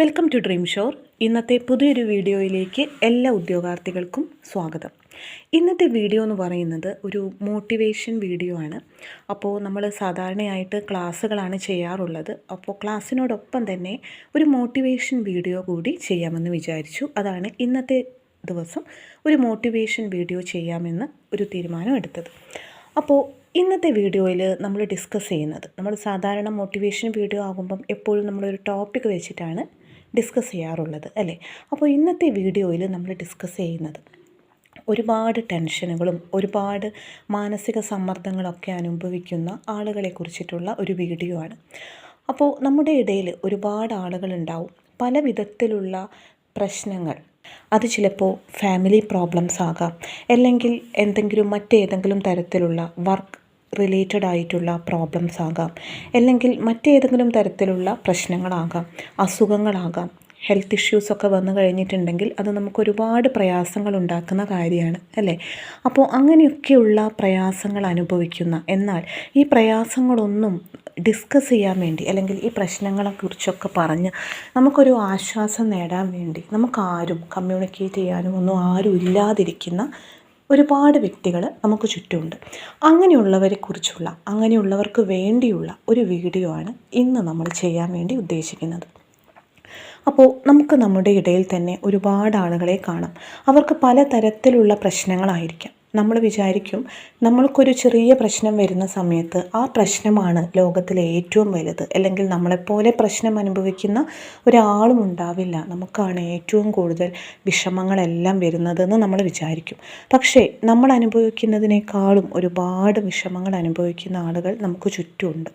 Welcome to dream shore. ഇന്നത്തെ പുതിയൊരു വീഡിയോയിലേക്ക് എല്ലാ ഉദ്യോഗാർത്ഥികൾക്കും സ്വാഗതം. ഇന്നത്തെ വീഡിയോ എന്ന് പറയുന്നത് ഒരു മോട്ടിവേഷൻ വീഡിയോ ആണ്. അപ്പോൾ നമ്മൾ സാധാരണയായിട്ട് ക്ലാസ്സുകളാണ് ചെയ്യാറുള്ളത്. അപ്പോൾ ക്ലാസ്സിനോടൊപ്പം തന്നെ ഒരു മോട്ടിവേഷൻ വീഡിയോ കൂടി ചെയ്യാമെന്ന് വിചാരിച്ചു. അതാണ് ഇന്നത്തെ ദിവസം ഒരു മോട്ടിവേഷൻ വീഡിയോ ചെയ്യാമെന്ന് ഒരു തീരുമാനം എടുത്തത്. അപ്പോൾ ഇന്നത്തെ വീഡിയോയിൽ നമ്മൾ ഡിസ്കസ് ചെയ്യുന്നത് നമ്മൾ സാധാരണ മോട്ടിവേഷൻ വീഡിയോ ആകുമ്പം എപ്പോഴും നമ്മളൊരു ടോപ്പിക് വെച്ചിട്ടാണ് ഡിസ്കസ് ചെയ്യാറുള്ളത് അല്ലേ? അപ്പോൾ ഇന്നത്തെ വീഡിയോയിൽ നമ്മൾ ഡിസ്കസ് ചെയ്യുന്നത് ഒരുപാട് ടെൻഷനുകളും ഒരുപാട് മാനസിക സമ്മർദ്ദങ്ങളൊക്കെ അനുഭവിക്കുന്ന ആളുകളെ കുറിച്ചിട്ടുള്ള ഒരു വീഡിയോ ആണ്. അപ്പോൾ നമ്മുടെ ഇടയിൽ ഒരുപാട് ആളുകളുണ്ടാവും പല വിധത്തിലുള്ള പ്രശ്നങ്ങൾ. അത് ചിലപ്പോൾ ഫാമിലി പ്രോബ്ലംസ് ആകാം. അല്ലെങ്കിൽ എന്തെങ്കിലും മറ്റേതെങ്കിലും തരത്തിലുള്ള വർക്ക് റിലേറ്റഡ് ആയിട്ടുള്ള പ്രോബ്ലംസ് ആകാം. അല്ലെങ്കിൽ മറ്റേതെങ്കിലും തരത്തിലുള്ള പ്രശ്നങ്ങളാകാം അസുഖങ്ങളാകാം ഹെൽത്ത് ഇഷ്യൂസൊക്കെ വന്നു കഴിഞ്ഞിട്ടുണ്ടെങ്കിൽ അത് നമുക്ക് ഒരുപാട് പ്രയാസങ്ങൾ ഉണ്ടാക്കുന്ന കാര്യമാണ് അല്ലേ? അപ്പോൾ അങ്ങനെയൊക്കെയുള്ള പ്രയാസങ്ങൾ അനുഭവിക്കുന്ന എന്നാൽ ഈ പ്രയാസങ്ങളൊന്നും ഡിസ്കസ് ചെയ്യാൻ വേണ്ടി അല്ലെങ്കിൽ ഈ പ്രശ്നങ്ങളെക്കുറിച്ചൊക്കെ പറഞ്ഞ് നമുക്കൊരു ആശ്വാസം നേടാൻ വേണ്ടി നമുക്കാരും കമ്മ്യൂണിക്കേറ്റ് ചെയ്യാനും ഒന്നും ആരും ഇല്ലാതിരിക്കുന്ന ഒരുപാട് വ്യക്തികൾ നമുക്ക് ചുറ്റുമുണ്ട്. അങ്ങനെയുള്ളവരെ കുറിച്ചുള്ള അങ്ങനെയുള്ളവർക്ക് വേണ്ടിയുള്ള ഒരു വീഡിയോ ആണ് ഇന്ന് നമ്മൾ ചെയ്യാൻ വേണ്ടി ഉദ്ദേശിക്കുന്നത്. അപ്പോൾ നമുക്ക് നമ്മുടെ ഇടയിൽ തന്നെ ഒരുപാട് ആളുകളെ കാണാം. അവർക്ക് പലതരത്തിലുള്ള പ്രശ്നങ്ങളായിരിക്കാം. നമ്മൾ വിചാരിക്കും നമ്മൾക്കൊരു ചെറിയ പ്രശ്നം വരുന്ന സമയത്ത് ആ പ്രശ്നമാണ് ലോകത്തിലെ ഏറ്റവും വലുത്. അല്ലെങ്കിൽ നമ്മളെപ്പോലെ പ്രശ്നം അനുഭവിക്കുന്ന ഒരാളും ഉണ്ടാവില്ല. നമുക്കാണ് ഏറ്റവും കൂടുതൽ വിഷമങ്ങളെല്ലാം വരുന്നതെന്ന് നമ്മൾ വിചാരിക്കും. പക്ഷേ നമ്മൾ അനുഭവിക്കുന്നതിനേക്കാളും ഒരുപാട് വിഷമങ്ങൾ അനുഭവിക്കുന്ന ആളുകൾ നമുക്ക് ചുറ്റുമുണ്ട്.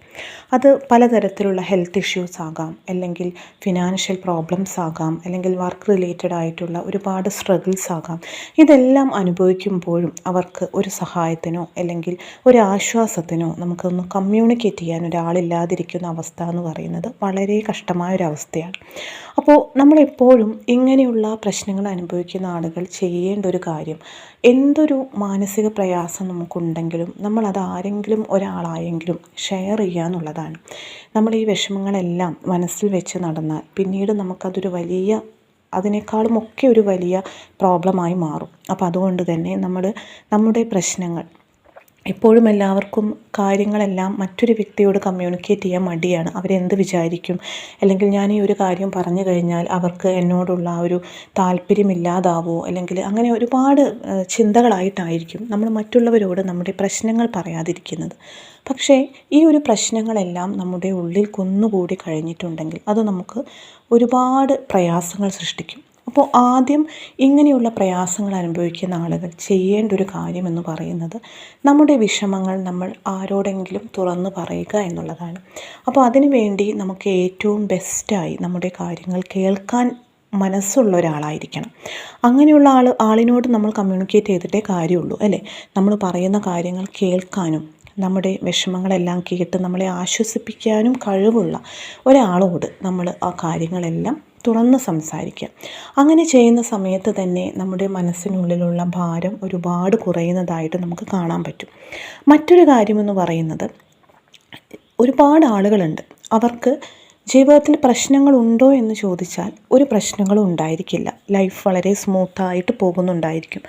അത് പലതരത്തിലുള്ള ഹെൽത്ത് ഇഷ്യൂസ് ആകാം. അല്ലെങ്കിൽ ഫിനാൻഷ്യൽ പ്രോബ്ലംസ് ആകാം. അല്ലെങ്കിൽ വർക്ക് റിലേറ്റഡ് ആയിട്ടുള്ള ഒരുപാട് സ്ട്രഗിൾസ് ആകാം. ഇതെല്ലാം അനുഭവിക്കുമ്പോഴും അവർക്ക് ഒരു സഹായത്തിനോ അല്ലെങ്കിൽ ഒരു ആശ്വാസത്തിനോ നമുക്കൊന്ന് കമ്മ്യൂണിക്കേറ്റ് ചെയ്യാൻ ഒരാളില്ലാതിരിക്കുന്ന അവസ്ഥ എന്ന് പറയുന്നത് വളരെ കഷ്ടമായ ഒരു അവസ്ഥയാണ്. അപ്പോൾ നമ്മളെപ്പോഴും ഇങ്ങനെയുള്ള പ്രശ്നങ്ങൾ അനുഭവിക്കുന്ന ആളുകൾ ചെയ്യേണ്ട ഒരു കാര്യം എന്തൊരു മാനസിക പ്രയാസം നമുക്കുണ്ടെങ്കിലും നമ്മളത് ആരെങ്കിലും ഒരാളായെങ്കിലും ഷെയർ ചെയ്യുക എന്നുള്ളതാണ്. നമ്മൾ ഈ വിഷമങ്ങളെല്ലാം മനസ്സിൽ വെച്ച് നടന്നാൽ പിന്നീട് നമുക്കതൊരു വലിയ അതിനേക്കാളും ഒക്കെ ഒരു വലിയ പ്രോബ്ലമായി മാറും. അപ്പോൾ അതുകൊണ്ട് തന്നെ നമ്മൾ നമ്മുടെ പ്രശ്നങ്ങൾ എപ്പോഴും എല്ലാവർക്കും കാര്യങ്ങളെല്ലാം മറ്റൊരു വ്യക്തിയോട് കമ്മ്യൂണിക്കേറ്റ് ചെയ്യാൻ മടിയാണ്. അവരെന്ത് വിചാരിക്കും? അല്ലെങ്കിൽ ഞാൻ ഈ ഒരു കാര്യം പറഞ്ഞു കഴിഞ്ഞാൽ അവർക്ക് എന്നോടുള്ള ആ ഒരു താല്പര്യമില്ലാതാവോ? അല്ലെങ്കിൽ അങ്ങനെ ഒരുപാട് ചിന്തകളായിട്ടായിരിക്കും നമ്മൾ മറ്റുള്ളവരോട് നമ്മുടെ പ്രശ്നങ്ങൾ പറയാതിരിക്കുന്നത്. പക്ഷേ ഈ ഒരു പ്രശ്നങ്ങളെല്ലാം നമ്മുടെ ഉള്ളിൽ കുന്നുകൂടി കഴിഞ്ഞിട്ടുണ്ടെങ്കിൽ അത് നമുക്ക് ഒരുപാട് പ്രയാസങ്ങൾ സൃഷ്ടിക്കും. അപ്പോൾ ആദ്യം ഇങ്ങനെയുള്ള പ്രയാസങ്ങൾ അനുഭവിക്കുന്ന ആളുകൾ ചെയ്യേണ്ട ഒരു കാര്യമെന്ന് പറയുന്നത് നമ്മുടെ വിഷമങ്ങൾ നമ്മൾ ആരോടെങ്കിലും തുറന്നു പറയുക എന്നുള്ളതാണ്. അപ്പോൾ അതിനുവേണ്ടി നമുക്ക് ഏറ്റവും ബെസ്റ്റായി നമ്മുടെ കാര്യങ്ങൾ കേൾക്കാൻ മനസ്സുള്ള ഒരാളായിരിക്കണം. അങ്ങനെയുള്ള ആൾ ആളിനോട് നമ്മൾ കമ്മ്യൂണിക്കേറ്റ് ചെയ്തിട്ടേ കാര്യമുള്ളൂ അല്ലേ? നമ്മൾ പറയുന്ന കാര്യങ്ങൾ കേൾക്കാനും നമ്മുടെ വിഷമങ്ങളെല്ലാം കേട്ട് നമ്മളെ ആശ്വസിപ്പിക്കാനും കഴിവുള്ള ഒരാളോട് നമ്മൾ ആ കാര്യങ്ങളെല്ലാം തുറന്ന് സംസാരിക്കുക അങ്ങനെ ചെയ്യുന്ന സമയത്ത് തന്നെ നമ്മുടെ മനസ്സിനുള്ളിലുള്ള ഭാരം ഒരുപാട് കുറയുന്നതായിട്ട് നമുക്ക് കാണാൻ പറ്റും. മറ്റൊരു കാര്യമെന്ന് പറയുന്നത് ഒരുപാട് ആളുകളുണ്ട്. അവർക്ക് ജീവിതത്തിൽ പ്രശ്നങ്ങളുണ്ടോ എന്ന് ചോദിച്ചാൽ ഒരു പ്രശ്നങ്ങളും ഉണ്ടായിരിക്കില്ല. ലൈഫ് വളരെ സ്മൂത്തായിട്ട് പോകുന്നുണ്ടായിരിക്കും.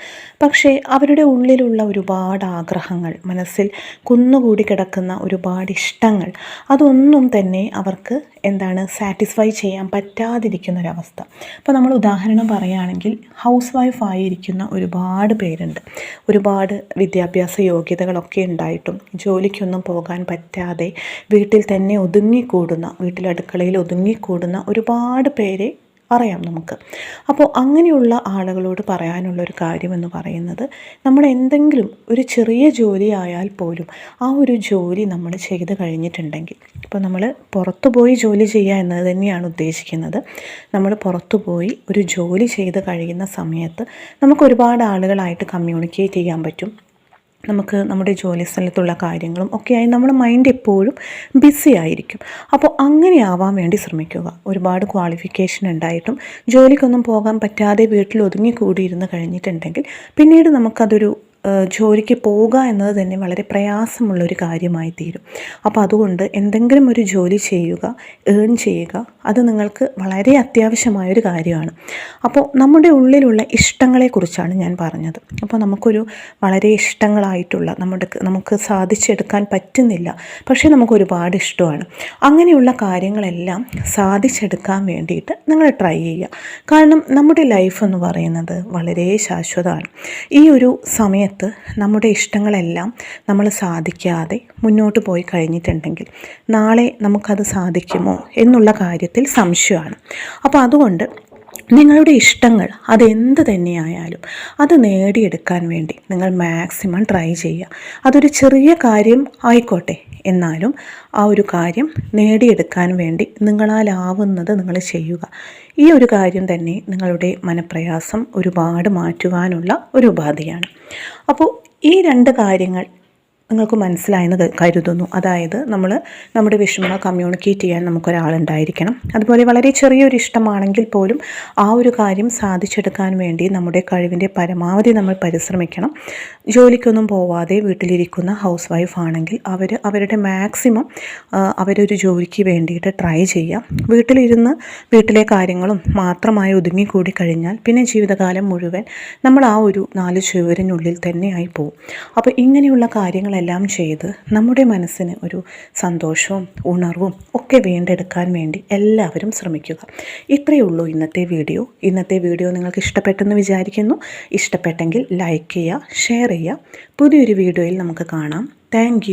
പക്ഷേ അവരുടെ ഉള്ളിലുള്ള ഒരുപാട് ആഗ്രഹങ്ങൾ മനസ്സിൽ കുന്നുകൂടി കിടക്കുന്ന ഒരുപാട് ഇഷ്ടങ്ങൾ അതൊന്നും തന്നെ അവർക്ക് എന്താണ് സാറ്റിസ്ഫൈ ചെയ്യാൻ പറ്റാതിരിക്കുന്ന ഒരവസ്ഥ അപ്പോൾ നമ്മൾ ഉദാഹരണം പറയുകയാണെങ്കിൽ ഹൗസ് വൈഫ് ആയിരിക്കുന്ന ഒരുപാട് പേരുണ്ട്. ഒരുപാട് വിദ്യാഭ്യാസ യോഗ്യതകളൊക്കെ ഉണ്ടായിട്ടും ജോലിക്കൊന്നും പോകാൻ പറ്റാതെ വീട്ടിൽ തന്നെ ഒതുങ്ങിക്കൂടുന്ന വീട്ടിലടുക്ക അടുക്കളയിൽ ഒതുങ്ങിക്കൂടുന്ന ഒരുപാട് പേരെ അറിയാം നമുക്ക്. അപ്പോൾ അങ്ങനെയുള്ള ആളുകളോട് പറയാനുള്ളൊരു കാര്യമെന്ന് പറയുന്നത് നമ്മൾ എന്തെങ്കിലും ഒരു ചെറിയ ജോലി ആയാൽ പോലും ആ ഒരു ജോലി നമ്മൾ ചെയ്ത് കഴിഞ്ഞിട്ടുണ്ടെങ്കിൽ ഇപ്പോൾ നമ്മൾ പുറത്തു പോയി ജോലി ചെയ്യുക എന്നത് തന്നെയാണ് ഉദ്ദേശിക്കുന്നത്. നമ്മൾ പുറത്തു പോയി ഒരു ജോലി ചെയ്ത് കഴിയുന്ന സമയത്ത് നമുക്ക് ഒരുപാട് ആളുകളായിട്ട് കമ്മ്യൂണിക്കേറ്റ് ചെയ്യാൻ പറ്റും. നമുക്ക് നമ്മുടെ ജോലി സ്ഥലത്തുള്ള കാര്യങ്ങളും ഒക്കെയായി നമ്മുടെ മൈൻഡ് എപ്പോഴും ബിസി ആയിരിക്കും. അപ്പോൾ അങ്ങനെ ആവാൻ വേണ്ടി ശ്രമിക്കുക. ഒരുപാട് ക്വാളിഫിക്കേഷൻ ഉണ്ടായിട്ടും ജോലിക്കൊന്നും പോകാൻ പറ്റാതെ വീട്ടിൽ ഒതുങ്ങി കൂടിയിരുന്ന് കഴിഞ്ഞിട്ടുണ്ടെങ്കിൽ പിന്നീട് നമുക്കതൊരു ജോലിക്ക് പോവുക എന്നത് തന്നെ വളരെ പ്രയാസമുള്ളൊരു കാര്യമായി തീരും അപ്പോൾ അതുകൊണ്ട് എന്തെങ്കിലും ഒരു ജോലി ചെയ്യുക ഏൺ ചെയ്യുക അത് നിങ്ങൾക്ക് വളരെ അത്യാവശ്യമായൊരു കാര്യമാണ്. അപ്പോൾ നമ്മുടെ ഉള്ളിലുള്ള ഇഷ്ടങ്ങളെക്കുറിച്ചാണ് ഞാൻ പറഞ്ഞത്. അപ്പോൾ നമുക്കൊരു വളരെ ഇഷ്ടങ്ങളായിട്ടുള്ള നമ്മുടെ നമുക്ക് സാധിച്ചെടുക്കാൻ പറ്റുന്നില്ല പക്ഷേ നമുക്ക് ഒരുപാട് ഇഷ്ടമാണ്. അങ്ങനെയുള്ള കാര്യങ്ങളെല്ലാം സാധിച്ചെടുക്കാൻ വേണ്ടിയിട്ട് നിങ്ങൾ ട്രൈ ചെയ്യുക. കാരണം നമ്മുടെ ലൈഫ് എന്ന് പറയുന്നത് വളരെ ശാശ്വതമാണ്. ഈ ഒരു സമയത്ത് നമ്മുടെ ഇഷ്ടങ്ങളെല്ലാം നമ്മൾ സാധിക്കാതെ മുന്നോട്ട് പോയി കഴിഞ്ഞിട്ടുണ്ടെങ്കിൽ നാളെ നമുക്കത് സാധിക്കുമോ എന്നുള്ള കാര്യത്തിൽ സംശയമാണ്. അപ്പോൾ അതുകൊണ്ട് നിങ്ങളുടെ ഇഷ്ടങ്ങൾ അതെന്ത് തന്നെയായാലും അത് നേടിയെടുക്കാൻ വേണ്ടി നിങ്ങൾ മാക്സിമം ട്രൈ ചെയ്യുക. അതൊരു ചെറിയ കാര്യം ആയിക്കോട്ടെ. എന്നാലും ആ ഒരു കാര്യം നേടിയെടുക്കാൻ വേണ്ടി നിങ്ങളാലാവുന്നത് നിങ്ങൾ ചെയ്യുക. ഈ ഒരു കാര്യം തന്നെ നിങ്ങളുടെ മനപ്രയാസം ഒരുപാട് മാറ്റുവാനുള്ള ഒരു ഉപാധിയാണ്. അപ്പോൾ ഈ രണ്ട് കാര്യങ്ങൾ നിങ്ങൾക്ക് മനസ്സിലായെന്ന് കരുതുന്നു. അതായത് നമ്മൾ നമ്മുടെ വിഷമങ്ങൾ കമ്മ്യൂണിക്കേറ്റ് ചെയ്യാൻ നമുക്കൊരാളുണ്ടായിരിക്കണം. അതുപോലെ വളരെ ചെറിയൊരു ഇഷ്ടമാണെങ്കിൽ പോലും ആ ഒരു കാര്യം സാധിച്ചെടുക്കാൻ വേണ്ടി നമ്മുടെ കഴിവിന്റെ പരമാവധി നമ്മൾ പരിശ്രമിക്കണം. ജോലിക്കൊന്നും പോവാതെ വീട്ടിലിരിക്കുന്ന ഹൗസ് വൈഫ് ആണെങ്കിൽ അവർ അവരുടെ മാക്സിമം അവരൊരു ജോലിക്ക് വേണ്ടിയിട്ട് ട്രൈ ചെയ്യാം. വീട്ടിലിരുന്ന് വീട്ടിലെ കാര്യങ്ങളും മാത്രമായി ഒതുങ്ങിക്കൂടി കഴിഞ്ഞാൽ പിന്നെ ജീവിതകാലം മുഴുവൻ നമ്മൾ ആ ഒരു നാല് ചുവരിനുള്ളിൽ തന്നെയായി പോകും അപ്പോൾ ഇങ്ങനെയുള്ള കാര്യങ്ങളെല്ലാം ചെയ്ത് നമ്മുടെ മനസ്സിന് ഒരു സന്തോഷവും ഉണർവും ഒക്കെ വീണ്ടെടുക്കാൻ വേണ്ടി എല്ലാവരും ശ്രമിക്കുക. ഇത്രയേ ഉള്ളൂ ഇന്നത്തെ വീഡിയോ. ഇന്നത്തെ വീഡിയോ നിങ്ങൾക്ക് ഇഷ്ടപ്പെട്ടെന്ന് വിചാരിക്കുന്നു. ഇഷ്ടപ്പെട്ടെങ്കിൽ ലൈക്ക് ചെയ്യുക ഷെയർ ചെയ്യുക. പുതിയൊരു വീഡിയോയിൽ നമുക്ക് കാണാം. താങ്ക്